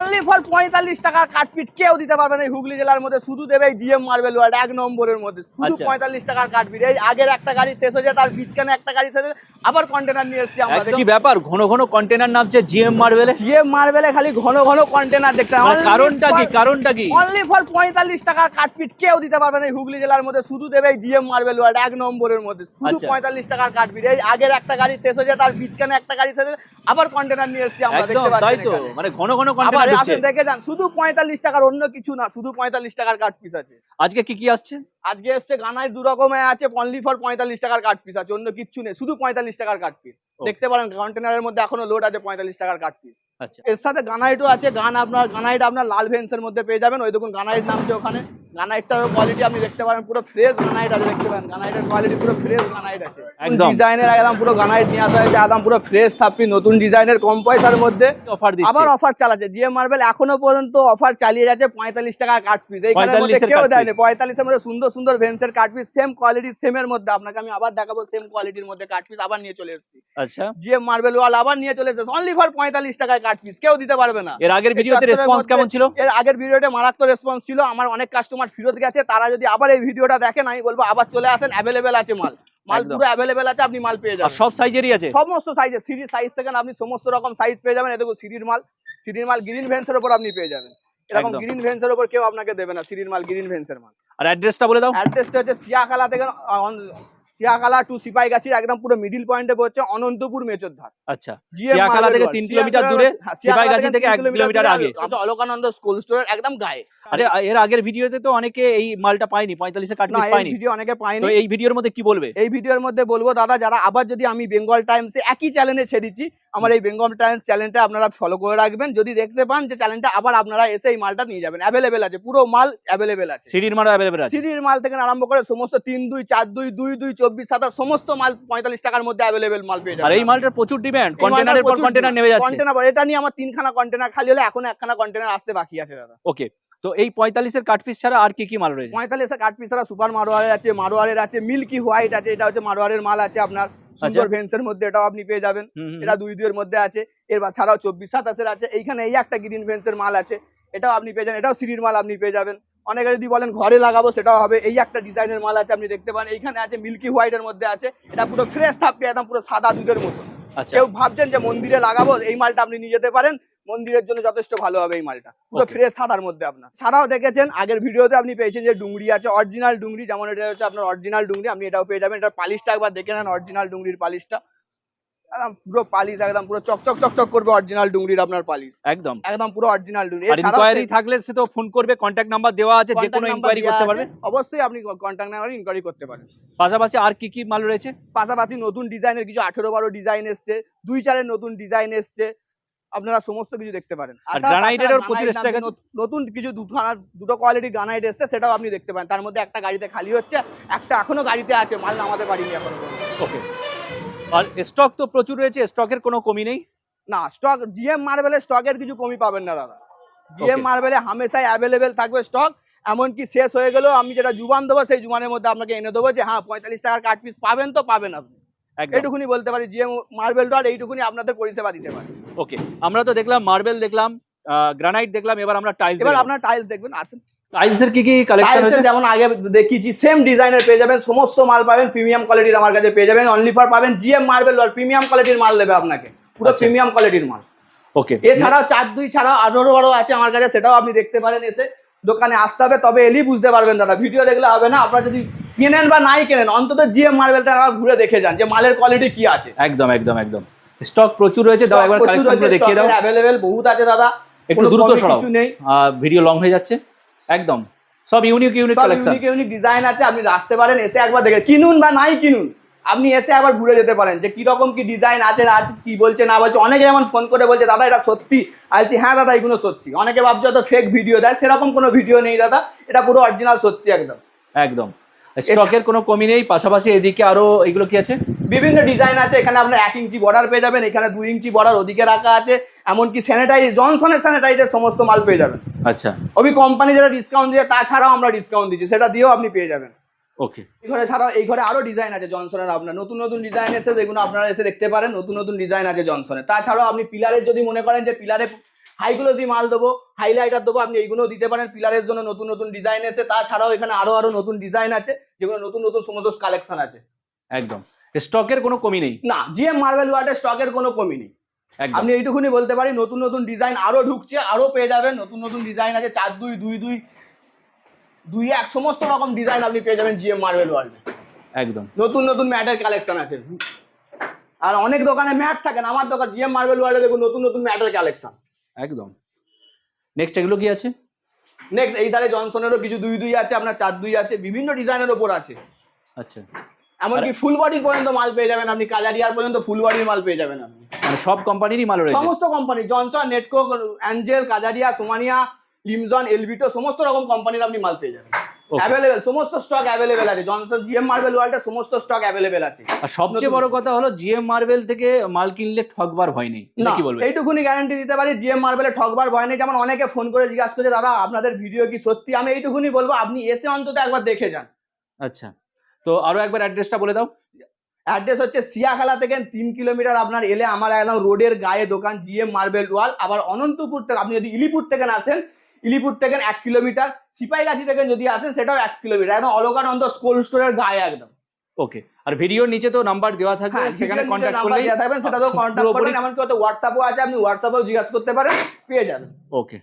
Only for পঁয়তাল্লিশ টাকার কাঠপিট কেউ দিতে পারবে না হুগলি জেলার মধ্যে। শুধু দেবে জিএম মার্বেল ওয়ার্ড এক নম্বরের মধ্যে। শুধু আচ্ছা। পঁয়তাল্লিশ টাকার কাঠপিট এই আগের একটা গাড়ি শেষ হয়ে যায় তার বীজখানে একটা গাড়ি শেষ আবার কন্টেনার নিয়ে এসেছি আমরা। কি ব্যাপার? ঘন ঘন কন্টেনার নামছে জিএম মার্বেলে জিএম মার্বেলে খালি ঘন ঘন কন্টেনার দেখতে মানে কারণটা কি? কারণটা কি? অনলি ফর পঁয়তাল্লিশ টাকার কাঠপিট কেউ দিতে পারবে না হুগলি জেলার মধ্যে। শুধু দেবে জিএম মার্বেল ওয়ার্ড এক নম্বরের মধ্যে। শুধু আচ্ছা। পঁয়তাল্লিশ টাকার কাঠপিট এই আগের একটা গাড়ি শেষ তার বীজখানে একটা গাড়ি শেষ আবার কন্টেনার নিয়ে এসেছি আমরা দেখতে তাই তো। মানে ঘন ঘন কন্টেনার ঢুকছে আসেন দেখে যান। শুধু পঁয়তাল্লিশ টাকার অন্য কিছু না শুধু পঁয়তাল্লিশ টাকার কাট পিস আছে। আজকে কি কি আসছে? আজকে আসছে গানায় দু রকমের আছে অনলি ফর পঁয়তাল্লিশ টাকার কাট পিস আছে অন্য কিছু নেই শুধু পঁয়তাল্লিশ টাকার কাট পিস দেখতে পারেন কন্টেনারের মধ্যে এখনও লোড আছে পঁয়তাল্লিশ টাকার কাঠ পিস এর সাথে গানাইটও আছে গান আপনার গানাইট আপনার লাল ভেন্সের মধ্যে পেয়ে যাবেন। ওই দেখুন গানাইট নামছে ওখানে। গানাইটটার কোয়ালিটি আপনি দেখতে পারেন পুরো ফ্রেশ গানাইট আছে দেখতে পারেন। গানাইটের কোয়ালিটি পুরো ফ্রেশ গানাইট আছে। একদম। ডিজাইনের একদম পুরো গানাইট নিয়ে আসা হয়েছে একদম পুরো ফ্রেশ থাপি নতুন ডিজাইনের কম পয়সার মধ্যে। অফার দিচ্ছে। আবার অফার চালাচ্ছে। জিএম মার্বেল এখনও পর্যন্ত অফার চালিয়ে যাচ্ছে পঁয়তাল্লিশ টাকা কাট পিস এইখানে কেউ দেয়নি। পঁয়তাল্লিশের মধ্যে সুন্দর সুন্দর ভেন্সের কাট পিস সেম কোয়ালিটি সেমের মধ্যে। আপনাকে আমি আবার দেখাবো সেম কোয়ালিটির মধ্যে কাট পিস আবার নিয়ে চলে এসেছি। আচ্ছা। জিএম মার্বেল ওয়াল আবার নিয়ে চলে এসেছে। অনলি ফর পঁয়তাল্লিশ টাকায় কাট পিস কেউ দিতে পারবে না। এর আগের ভিডিওতে রেসপন্স কেমন ছিল? এর আগের ভিডিওতে মারাত্মক রেসপন্স ছিল। আমার অনেক কাস্টমার ফেরত গেছে। তারা যদি আবার এই ভিডিওটা দেখেন আমি বলব আবার চলে আসেন অ্যাভেলেবেল আছে মাল। মাল পুরো অ্যাভেলেবেল আছে আপনি মাল পেয়ে যাবেন। সব সাইজেরই আছে? সমস্ত সাইজে সিঁড়ি সাইজ থেকে আপনি সমস্ত রকম সাইজ পেয়ে যাবেন। এদিকে সিঁড়ির মাল। সিঁড়ির মাল গ্রিন ভেন্সের উপর আপনি পেয়ে যাবেন। এরকম। গ্রিন ভেন্সের উপর কেউ আপনাকে দেবে না সিঁড়ির মাল গ্রিন ভেন্সের মাল। আর অ্যাড্রেসটা বলে দাও। অ্যাড্রেসটা হচ্ছে সিয়াখালা থেকে সিয়াখালা টু সিপাইগাছির একদম পুরো মিডিল পয়েন্টে পড়ছে অনন্তপুর মেচর ধার আচ্ছা শিয়াকালা থেকে ওয়ার্ল্ড। তিন কিলোমিটার দূরে, হ্যাঁ, সিপাইগাছি থেকে এক তিন কিলোমিটার আগে। আচ্ছা অলকানন্দ স্কুল স্টোরের একদম গায়ে আরে এর আগের ভিডিওতে তো অনেকে এই মালটা পায়নি পঁয়তাল্লিশে এ কাটলিস পায়নি ভিডিও অনেকে তো পায়নি এই ভিডিওর মধ্যে কি বলবে এই ভিডিওর মধ্যে বলব দাদা যারা আবার যদি আমি বেঙ্গল টাইমসে একই চ্যানেলে ছেড়েছি আমার এই বেঙ্গল টাইমস চ্যানেলটা আপনারা ফলো করে রাখবেন। যদি দেখতে পান যে চ্যানেলটা আবার আপনারা এসে এই মালটা নিয়ে যাবেন। অ্যাভেলেবেল আছে পুরো মাল অ্যাভেলেবেল আছে। সিডির মালও অ্যাভেলেবেল আছে। সিডির মাল থেকে আরম্ভ করে সমস্ত তিন দুই চার দুই দুই দুই চব্বিশ সাতাশ সমস্ত মাল পঁয়তাল্লিশ টাকার মধ্যে অ্যাভেলেবেল মাল পেয়ে আর এই মালটার প্রচুর ডিমান্ড কন্টেনারের পর কন্টেনার নেমে যাচ্ছে। কন্টেনার এটা নিয়ে আমার তিনখানা কন্টেনার খালি হলে এখন একখানা কন্টেনার আসতে বাকি আছে দাদা। ওকে তো এই পঁয়তাল্লিশের কাট পিস ছাড়া আর কি কি মাল রয়েছে? পঁয়তাল্লিশে কাঠ পিস সুপার মারোয়ারের আছে মারোয়ারের আছে মিল্কি হোয়াইট আছে এটা হচ্ছে মারোয়ারের মাল আছে আপনার। সুন্দর ভেন্সের মধ্যে এটাও আপনি পেয়ে যাবেন। এটা দুই দুইয়ের মধ্যে আছে। এর ছাড়াও চব্বিশ সাতাশের আছে। এইখানে এই একটা গ্রিন ভেন্সের মাল আছে। এটাও আপনি পেয়ে যাবেন। এটাও সিঁড়ির মাল আপনি পেয়ে যাবেন। অনেকে যদি বলেন ঘরে লাগাবো সেটাও হবে। এই একটা ডিজাইনের মাল আছে আপনি দেখতে পান। এইখানে আছে মিল্কি হোয়াইটের মধ্যে আছে। এটা পুরো ফ্রেশ থাকবে একদম পুরো সাদা দুধের মতো। আচ্ছা। কেউ ভাবছেন যে মন্দিরে লাগাবো এই মালটা আপনি নিয়ে যেতে পারেন। মন্দিরের জন্য যথেষ্ট ভালো হবে এই মালটা। পুরো ফ্রেশ সাদার মধ্যে আপনার। ছাড়াও দেখেছেন আগের ভিডিওতে আপনি পেয়েছেন যে ডুংরি আছে অরিজিনাল ডুংরি যেমন এটা হচ্ছে আপনার অরিজিনাল ডুংরি আপনি এটাও পেয়ে যাবেন। এটার পালিশটা একবার দেখে নেন অরিজিনাল ডুংরির পালিশটা। একদম পুরো পালিশ একদম পুরো চকচক চকচক করবে অরিজিনাল ডুংরির আপনার পালিশ। একদম। একদম পুরো অরিজিনাল ডুংরি। আর ইনকোয়ারি থাকলে সে তো ফোন করবে কন্ট্যাক্ট নাম্বার দেওয়া আছে যে কোনো ইনকোয়ারি করতে পারবে। অবশ্যই আপনি কন্ট্যাক্ট নাম্বারে ইনকোয়ারি করতে পারেন। পাশাপাশি আর কি কি মাল রয়েছে? পাশাপাশি নতুন ডিজাইনের কিছু আঠেরো বারো ডিজাইন এসছে দুই চারের নতুন ডিজাইন এসছে। আপনারা সমস্ত কিছু দেখতে পারেন। আর প্রচুর আছে? নতুন কিছু দুখানা দুটো কোয়ালিটি গ্রানাইট এসছে সেটাও আপনি দেখতে পারেন। তার মধ্যে একটা গাড়িতে খালি হচ্ছে একটা এখনও গাড়িতে আছে মাল নামাতে পারিনি এখনও ওকে আর স্টক তো প্রচুর রয়েছে স্টকের কোনো কমি নেই? না স্টক জিএম মার্বেলের স্টকের কিছু কমি পাবেন না দাদা। জিএম. মার্বেলে হামেশাই অ্যাভেলেবেল থাকবে স্টক এমনকি শেষ হয়ে গেলেও আমি যেটা জুবান দেবো সেই জুবানের মধ্যে আপনাকে এনে দেবো যে হ্যাঁ পঁয়তাল্লিশ টাকার কাঠ পিস পাবেন তো পাবেন আপনি। এইটুকুনি বলতে পারি জিএম মার্বেল ডট এইটুকুনি আপনাদের পরিষেবা দিতে পারে। ওকে আমরা তো দেখলাম মার্বেল দেখলাম গ্রানাইট দেখলাম এবার আমরা টাইলস এবার আপনার টাইলস দেখবেন আসেন। টাইলসের কি কি কালেকশন হয়েছে? যেমন আগে দেখিয়েছি সেম ডিজাইনের পেয়ে যাবেন সমস্ত মাল পাবেন প্রিমিয়াম কোয়ালিটির আমার কাছে পেয়ে যাবেন অনলি ফর পাবেন জিএম মার্বেল আর প্রিমিয়াম কোয়ালিটির মাল দেবে আপনাকে পুরো আচ্ছা। প্রিমিয়াম কোয়ালিটির মাল। ওকে এছাড়াও চার দুই ছাড়াও আরও বড় আছে আমার কাছে সেটাও আপনি দেখতে পারেন এসে দোকানে আসতে হবে তবে এলেই বুঝতে পারবেন দাদা ভিডিও দেখলে হবে না আপনারা যদি কেনেন বা নাই কেনেন অন্তত জিএম মার্বেলটা ঘুরে দেখে যান যে মালের কোয়ালিটি কি আছে। একদম একদম একদম। স্টক প্রচুর রয়েছে দাও একবার কালেকশনগুলো দেখিয়ে দাও। অ্যাভেলেবেল বহুত আছে দাদা একটু দ্রুত সরাও। কিছু নেই। ভিডিও লং হয়ে যাচ্ছে একদম। সব unique unique collection unique unique design আছে আপনি আসতে পারেন এসে একবার দেখে কিনুন বা নাই কিনুন আপনি এসে একবার ঘুরে যেতে পারেন যে কীরকম কি ডিজাইন আছে আছে কি বলছে না বলছে। অনেকে যেমন ফোন করে বলছে দাদা এটা সত্যি? আর বলছি হ্যাঁ দাদা এগুলো সত্যি। অনেকে ভাবছে হয়তো ফেক ভিডিও দেয়। সেরকম কোনো ভিডিও নেই দাদা এটা পুরো অরিজিনাল সত্যি একদম। একদম। স্টকের কোনো কমি নেই পাশাপাশি এদিকে আরও এগুলো কি আছে? বিভিন্ন ডিজাইন আছে এখানে আপনার এক ইঞ্চি বর্ডার পেয়ে যাবেন এখানে দুই ইঞ্চি বর্ডার ওদিকে রাখা আছে এমনকি স্যানিটাইজ জনসনের স্যানিটাইজের সমস্ত মাল পেয়ে যাবেন। আচ্ছা। ওই কোম্পানি যেটা ডিসকাউন্ট দিয়ে তাছাড়াও আমরা ডিসকাউন্ট দিচ্ছি সেটা দিয়েও আপনি পেয়ে যাবেন। ওকে এই ঘরে ছাড়াও এই ঘরে আরও ডিজাইন আছে জনসনের আপনার নতুন নতুন ডিজাইন এসে যেগুলো আপনারা এসে দেখতে পারেন নতুন নতুন ডিজাইন আছে জনসনের তাছাড়াও আপনি পিলারের যদি মনে করেন যে পিলারে মাল দেবো হাইলাইটার দেবো আপনি এইগুলো দিতে পারেন পিলারের জন্য নতুন নতুন ডিজাইন এসে তাছাড়াও এখানে আরও আরও নতুন ডিজাইন আছে যেগুলো নতুন নতুন সমস্ত কালেকশন আছে। একদম। স্টকের কোনো কমি নেই। না জিএম মার্বেল ওয়ার্ডের স্টকের কোনো কমি নেই। আপনি এইটুকুনি বলতে পারি নতুন নতুন ডিজাইন আরও ঢুকছে আরও পেয়ে যাবেন। নতুন নতুন ডিজাইন আছে চার দুই দুই দুই দুই এক সমস্ত রকম ডিজাইন আপনি পেয়ে যাবেন জিএম মার্বেল ওয়ার্ল্ডে একদম। নতুন নতুন ম্যাটের কালেকশন আছে। আর অনেক দোকানে ম্যাট থাকে না আমার দোকান জিএম মার্বেল ওয়ার্ল্ডে দেখুন নতুন নতুন ম্যাটের কালেকশন একদম। নেক্সট এগুলো কি আছে? নেক্সট এই ধারে জনসনেরও কিছু দুই দুই আছে আপনার চার দুই আছে বিভিন্ন ডিজাইনের ওপর আছে। আচ্ছা। এমনকি ফুল বডির পর্যন্ত মাল পেয়ে যাবেন আপনি কালারিয়ার পর্যন্ত ফুল বডির মাল পেয়ে যাবেন আপনি। মানে সব কোম্পানিরই মাল রয়েছে। সমস্ত company Johnson Nitco Angel Kajaria Somany লিমজন এলবিটো সমস্ত রকম কোম্পানির আপনি মাল পেয়ে যাবেন। অ্যাভেলেবেল সমস্ত স্টক অ্যাভেলেবেল আছে। জনসন জিএম মার্বেল ওয়ার্ল্ডে সমস্ত স্টক অ্যাভেলেবেল আছে। আর সবচেয়ে বড় কথা হলো জিএম মার্বেল থেকে মাল কিনলে ঠকবার ভয় নেই। কি বলবেন? এইটুকুনি গ্যারান্টি দিতে পারি জিএম মার্বেলে ঠকবার ভয় নেই। যেমন অনেকে ফোন করে জিজ্ঞাসা করছে দাদা আপনাদের ভিডিও কি সত্যি? আমি এইটুকুনি বলব আপনি এসে অন্তত একবার দেখে যান। আচ্ছা। তো আরও একবার অ্যাড্রেসটা বলে দাও। অ্যাড্রেস হচ্ছে সিয়াখালা থেকে তিন কিলোমিটার আপনার এলে আমার একদম রোডের গায়ে দোকান জিএম মার্বেল ওয়াল আবার অনন্তপুর থেকে আপনি যদি ইলিপুর থেকে আসেন ইলিপুর থেকে এক কিলোমিটার সিপাহীগাছি থেকে যদি আসেন সেটাও এক কিলোমিটার একদম অলকানন্দ কোল্ড স্টোরের গায়ে একদম। ওকে আর ভিডিওর নিচে তো নাম্বার দেওয়া থাকবে হ্যাঁ সেখানে কন্ট্যাক্ট করলেই দেওয়া থাকবেন সেটাতেও কন্ট্যাক্ট পুরোপুরি- করবেন এমনকি হয়তো হোয়াটসঅ্যাপও আছে আপনি হোয়াটসঅ্যাপেও জিজ্ঞাসা করতে পারেন পেয়ে যাবেন। ওকে